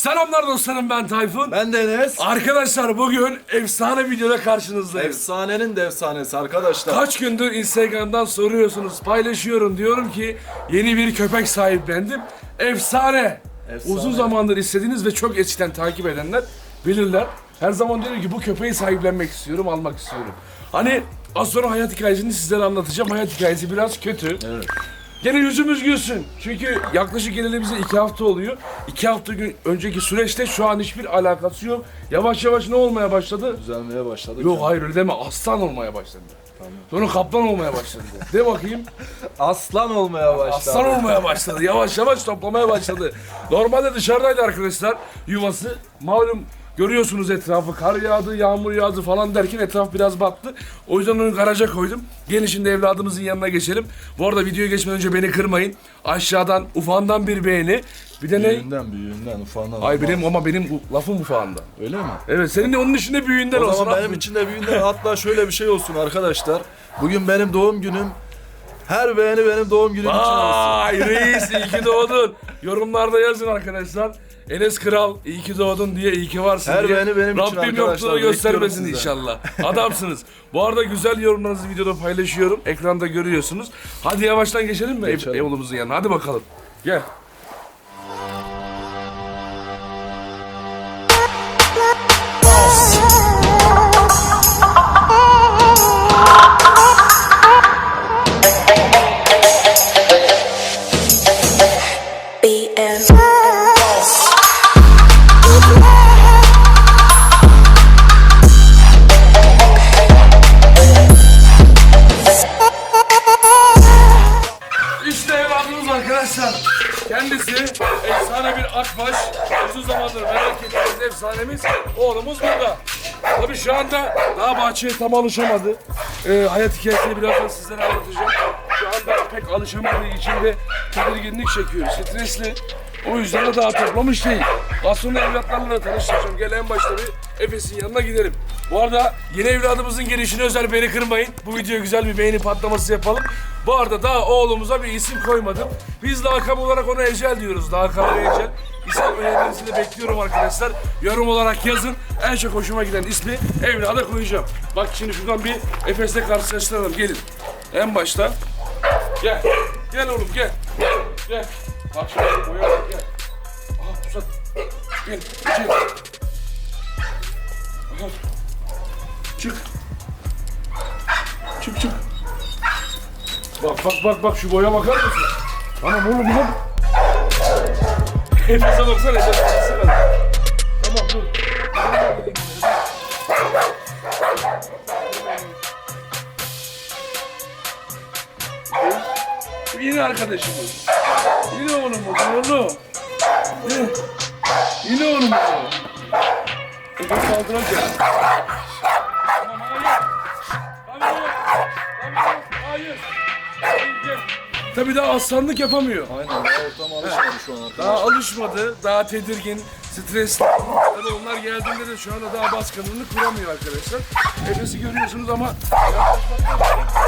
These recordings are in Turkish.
Selamlar dostlarım ben Tayfun. Ben de Enes. Arkadaşlar bugün efsane videoda karşınızdayız. Efsanenin de efsanesi arkadaşlar. Kaç gündür Instagram'dan soruyorsunuz, paylaşıyorum. Diyorum ki yeni bir köpek sahiplendim. Efsane. Efsane. Uzun zamandır istediğiniz ve çok eskiden takip edenler bilirler. Her zaman diyorum ki bu köpeği sahiplenmek istiyorum, almak istiyorum. Hani az sonra hayat hikayesini sizlere anlatacağım. Hayat hikayesi biraz kötü. Evet. Gene yüzümüz gülsün. Çünkü yaklaşık geleli bize iki hafta oluyor. İki hafta gün önceki süreçte şu an hiçbir alakası yok. Yavaş yavaş ne olmaya başladı? Düzelmeye başladık. Yok hayır öyle deme. Aslan olmaya başladı. Sonra kaplan olmaya başladı. De bakayım. Aslan olmaya başladı. Aslan olmaya başladı. Yavaş yavaş toplamaya başladı. Normalde dışarıdaydı arkadaşlar yuvası. Malum görüyorsunuz etrafı. Kar yağdı, yağmur yağdı falan derken etraf biraz battı. O yüzden onu garaja koydum. Gelin şimdi evladımızın yanına geçelim. Bu arada videoya geçmeden önce beni kırmayın. Aşağıdan ufağından bir beğeni. Bir de ne? Büyüğünden büyüğünden ufağından. Ay benim ama benim bu lafım ufağından. Öyle mi? Evet senin de onun içinde büyüğünden O olsun. zaman benim için de büyüğünden hatta şöyle bir şey olsun arkadaşlar. Bugün benim doğum günüm. Her beğeni benim doğum günüm için olsun. Vay reis iyi ki doğdun. Yorumlarda yazın arkadaşlar. Enes Kral iyi ki doğdun diye iyi ki varsın Her diye. beğeni benim için Rabbim arkadaşlar, yokluğunu göstermesin bekliyorum inşallah. Adamsınız. Bu arada güzel yorumlarınızı videoda paylaşıyorum. Ekranda görüyorsunuz. Hadi yavaştan geçelim mi ev, Geçelim. yolumuzun yanına? Hadi bakalım. Gel. Efsanemiz oğlumuz burada. Tabii şu anda daha bahçeye tam alışamadı. Ee, hayat hikayesini birazdan sizlere anlatacağım. Şu anda pek alışamadığı için de tedirginlik çekiyor. Stresli. O yüzden de daha toplamış değil. Az sonra evlatlarla da tanıştıracağım. Gel en başta bir Efes'in yanına gidelim. Bu arada yeni evladımızın gelişine özel beni kırmayın. Bu videoya güzel bir beğeni patlaması yapalım. Bu arada daha oğlumuza bir isim koymadım. Biz lakap olarak ona Ecel diyoruz. Lakabı Ecel. İsim önerilerinizi de bekliyorum arkadaşlar. Yorum olarak yazın. En çok hoşuma giden ismi evlada koyacağım. Bak şimdi şuradan bir Efes'le karşılaştıralım. Gelin. En başta. Gel. Gel oğlum gel. Gel. Bak şimdi boya gel. Aha pusat. Gel. Ecel. Aha. Çık. Çık çık. Bak bak bak bak şu boya bakar mısın? Tamam oğlum bu. Nefese baksana nefes nefese kaldı. Tamam dur. Bu Yine arkadaşımız. Yine oğlumuz oğlum. Yine, yine oğlumuz. Nefes kaldıracak. Tabii daha aslanlık yapamıyor. Aynen daha ortam alışmadı şu an arkadaşlar. Daha alışmadı, daha tedirgin, stresli. Tabii onlar geldiğinde de şu anda daha baskınlığını kuramıyor arkadaşlar. Efes'i görüyorsunuz ama Gel.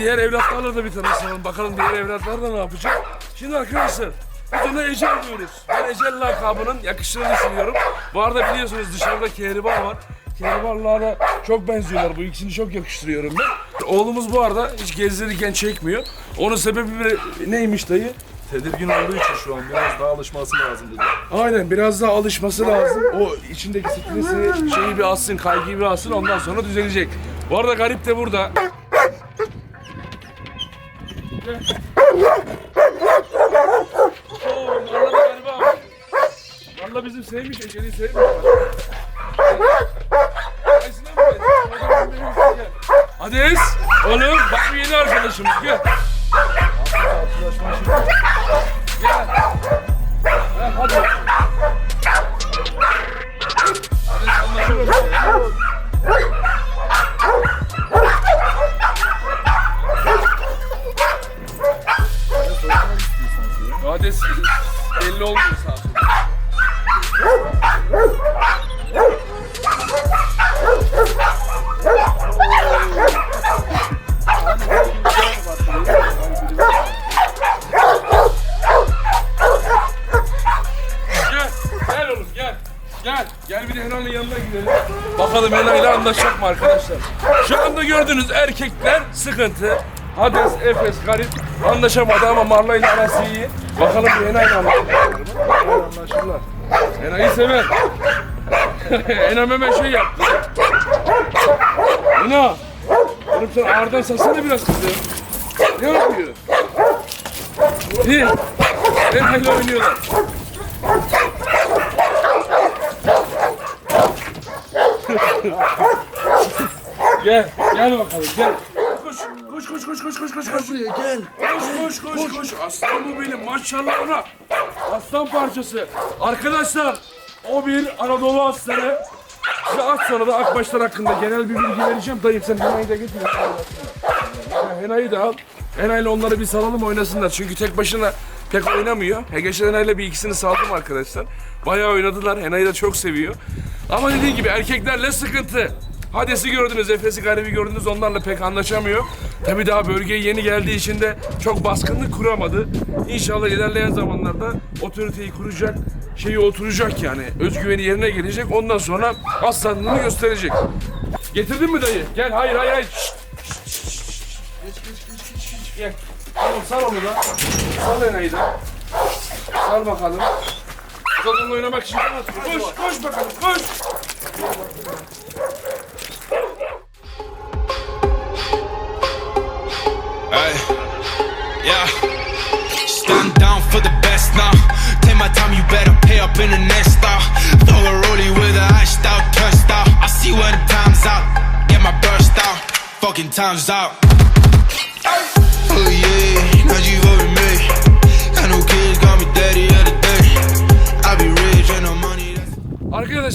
Diğer evlatlarla da bir tanışalım. Bakalım diğer evlatlar da ne yapacak. Şimdi arkadaşlar biz ona Ecel diyoruz. Ben Ecel lakabının yakıştığını düşünüyorum. Bu arada biliyorsunuz dışarıda kehribar var. Kehribarlığa da çok benziyorlar. Bu ikisini çok yakıştırıyorum ben. Oğlumuz bu arada hiç gezdirirken çekmiyor. Onun sebebi neymiş dayı? Tedirgin olduğu için şu an biraz daha alışması lazım dedi. Aynen biraz daha alışması lazım. O içindeki stresi şeyi bir alsın, kaygıyı bir alsın ondan sonra düzelecek. Bu arada garip de burada. Oo, Marla da garibi abi. Marla bizim sevmiş, Ece'yi için gel. Hades, oğlum bak bu yeni arkadaşımız gel. Bakalım Hena ile anlaşacak mı arkadaşlar? Şu anda gördüğünüz erkekler sıkıntı. Hades, Efes, Garip anlaşamadı ama Marla ile arası iyi. Bakalım bir Hena ile anlaşacaklar mı? Anlaşırlar. Hena'yı sever. Hena hemen şey yaptı. Hena! Oğlum sen ağırdan satsana biraz kızım. Ne yapıyor? İyi. Hena ile oynuyorlar. Gel, gel bakalım gel. Koş, koş, koş, koş, koş, koş, koş, koş. Buraya gel. Koş, koş, koş, koş. Aslan bu benim, maşallah ona. Aslan parçası. Arkadaşlar, o bir Anadolu aslanı. Size az sonra da Akbaşlar hakkında genel bir bilgi vereceğim. Dayım sen Hena'yı da getir. Hena'yı da al. Hena ile onları bir salalım oynasınlar. Çünkü tek başına pek oynamıyor. Hegeş'le Hena ile bir ikisini saldım arkadaşlar. Bayağı oynadılar. Hena'yı da çok seviyor. Ama dediğim gibi erkeklerle sıkıntı. Hades'i gördünüz, Efes'i Garip'i gördünüz onlarla pek anlaşamıyor. Tabii daha bölgeye yeni geldiği için de çok baskınlık kuramadı. İnşallah ilerleyen zamanlarda otoriteyi kuracak, şeyi oturacak yani. Özgüveni yerine gelecek. Ondan sonra aslanlığını gösterecek. Getirdin mi dayı? Gel, hayır, hayır, hayır. Şşt, şşt, şşt, şşt. Gel. Tamam, sal onu da. Sal Ena'yı da. Sal bakalım. Kadınla oynamak için koş, koş bakalım, koş. Ay, yeah. Stand down for the best now. Take my time, you better pay up in the next style. Throw a rollie with a hashed out, cursed out. I see when the time's out. Get my burst out. Fucking time's out.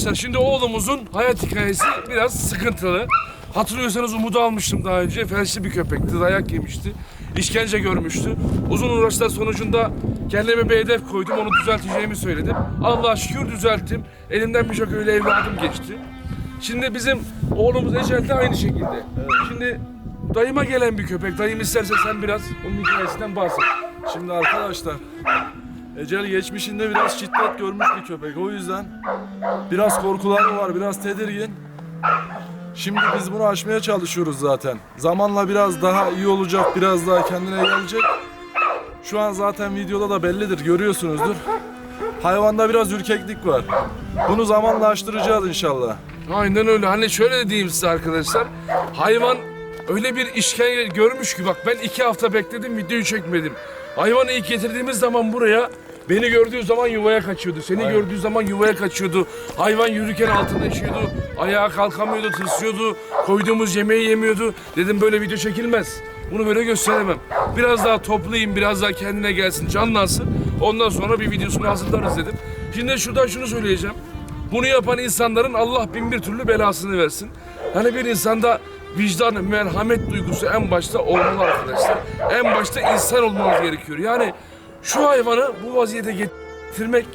Arkadaşlar şimdi oğlumuzun hayat hikayesi biraz sıkıntılı. Hatırlıyorsanız Umut'u almıştım daha önce. Felçli bir köpekti, dayak yemişti. işkence görmüştü. Uzun uğraşlar sonucunda kendime bir hedef koydum. Onu düzelteceğimi söyledim. Allah'a şükür düzelttim. Elimden birçok öyle evladım geçti. Şimdi bizim oğlumuz Ecel de aynı şekilde. Şimdi dayıma gelen bir köpek. Dayım isterse sen biraz onun hikayesinden bahset. Şimdi arkadaşlar Ecel geçmişinde biraz şiddet görmüş bir köpek. O yüzden biraz korkuları var, biraz tedirgin. Şimdi biz bunu aşmaya çalışıyoruz zaten. Zamanla biraz daha iyi olacak, biraz daha kendine gelecek. Şu an zaten videoda da bellidir, görüyorsunuzdur. Hayvanda biraz ürkeklik var. Bunu zamanla aştıracağız inşallah. Aynen öyle. Hani şöyle diyeyim size arkadaşlar. Hayvan öyle bir işkence görmüş ki bak ben iki hafta bekledim videoyu çekmedim. Hayvanı ilk getirdiğimiz zaman buraya beni gördüğü zaman yuvaya kaçıyordu. Seni gördüğü zaman yuvaya kaçıyordu. Hayvan yürürken altında işiyordu. Ayağa kalkamıyordu, tırsıyordu. Koyduğumuz yemeği yemiyordu. Dedim böyle video çekilmez. Bunu böyle gösteremem. Biraz daha toplayayım, biraz daha kendine gelsin, canlansın. Ondan sonra bir videosunu hazırlarız dedim. Şimdi şuradan şunu söyleyeceğim. Bunu yapan insanların Allah bin bir türlü belasını versin. Hani bir insanda vicdan, merhamet duygusu en başta olmalı arkadaşlar. En başta insan olmanız gerekiyor. Yani şu hayvanı bu vaziyete getirmek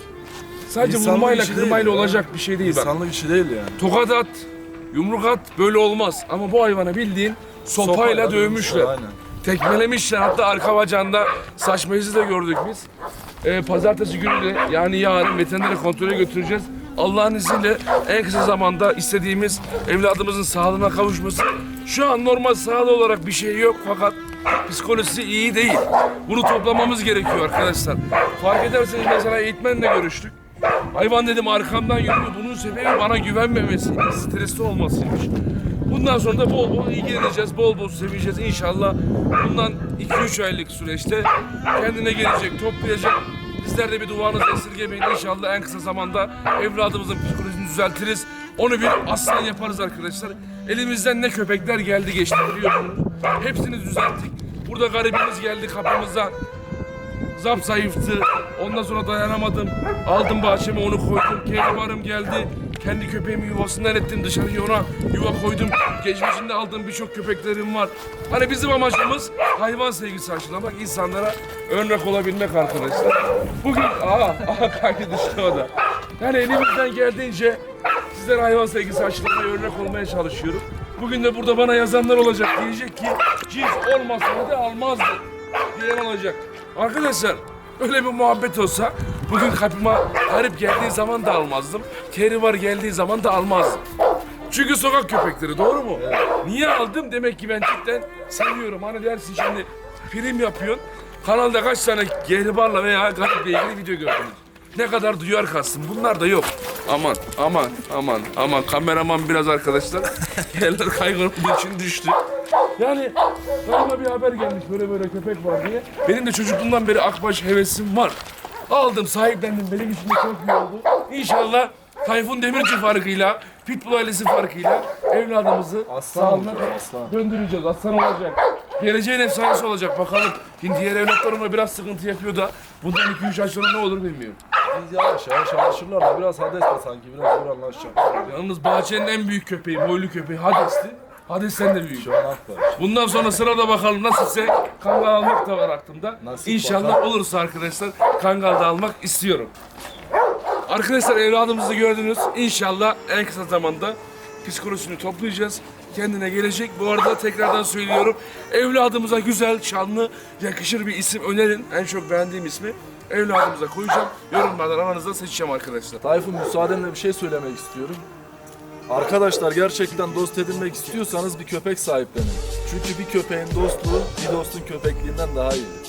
sadece İnsanlık vurmayla işi değil kırmayla ya. olacak bir şey değil bak. İnsanlık işi değil yani. Tokat at, yumruk at böyle olmaz. Ama bu hayvanı bildiğin sopayla, Sopayla dövmüşler. dövmüşler, aynen. Tekmelemişler. Hatta arka bacağında saçma izi de gördük biz. Ee, pazartesi günü de yani yarın veterinere kontrole götüreceğiz. Allah'ın izniyle en kısa zamanda istediğimiz evladımızın sağlığına kavuşması. Şu an normal sağlığı olarak bir şey yok fakat psikolojisi iyi değil. Bunu toplamamız gerekiyor arkadaşlar. Fark ederseniz mesela eğitmenle görüştük. Hayvan dedim arkamdan yürüyor. Bunun sebebi bana güvenmemesi, stresli olmasıymış. Bundan sonra da bol bol ilgileneceğiz, bol bol seveceğiz inşallah. Bundan 2-3 aylık süreçte kendine gelecek, toplayacak. Bizler de bir duanızı esirgemeyin inşallah en kısa zamanda evladımızın psikolojisini düzeltiriz. Onu bir aslan yaparız arkadaşlar. Elimizden ne köpekler geldi geçti biliyorsunuz. Hepsini düzelttik. Burada garibimiz geldi kapımıza. Zap zayıftı. Ondan sonra dayanamadım. Aldım bahçeme onu koydum. Kehribarım geldi. Kendi köpeğimi yuvasından ettim dışarıya ona yuva koydum. Geçmişinde aldığım birçok köpeklerim var. Hani bizim amacımız hayvan sevgisi aşılamak, insanlara örnek olabilmek arkadaşlar. Bugün, aa, aa kaydı düştü o da. Yani elimizden geldiğince sizlere hayvan sevgisi aşılamaya örnek olmaya çalışıyorum. Bugün de burada bana yazanlar olacak. Diyecek ki cins olmasaydı almazdı diyen olacak. Arkadaşlar Öyle bir muhabbet olsa bugün kapıma garip geldiği zaman da almazdım. Keri var geldiği zaman da almazdım. Çünkü sokak köpekleri doğru mu? Niye aldım? Demek ki ben cidden seviyorum. Hani dersin şimdi prim yapıyorsun. Kanalda kaç tane geribarla veya gariple ilgili video gördünüz. Ne kadar duyar kastım. Bunlar da yok. Aman aman aman aman kameraman biraz arkadaşlar. Yerler kayganın için düştü. Yani bana bir haber gelmiş böyle böyle köpek var diye. Benim de çocukluğumdan beri akbaş hevesim var. Aldım sahiplendim benim için de çok iyi oldu. İnşallah Tayfun Demirci farkıyla, Pitbull ailesi farkıyla evladımızı Aslan sağlığına olacak, aslan. döndüreceğiz. Aslan olacak. Geleceğin efsanesi olacak bakalım. Şimdi diğer evlatlarımla biraz sıkıntı yapıyor da bundan 2-3 ay sonra ne olur bilmiyorum. Biz yavaş yavaş alışırlar da biraz Hades de sanki biraz zor anlaşacak. Yalnız bahçenin en büyük köpeği, boylu köpeği Hades'ti. Hades'ten de büyük. Şu an var. Bundan sonra sırada bakalım nasılse kangal almak da var aklımda. Nasip İnşallah bakalım. olursa arkadaşlar kangal da almak istiyorum. Arkadaşlar evladımızı gördünüz. İnşallah en kısa zamanda psikolojisini toplayacağız. Kendine gelecek. Bu arada tekrardan söylüyorum. Evladımıza güzel, şanlı, yakışır bir isim önerin. En çok beğendiğim ismi evladımıza koyacağım. Yorumlardan aranızda seçeceğim arkadaşlar. Tayfun müsaadenle bir şey söylemek istiyorum. Arkadaşlar gerçekten dost edinmek istiyorsanız bir köpek sahiplenin. Çünkü bir köpeğin dostluğu bir dostun köpekliğinden daha iyidir.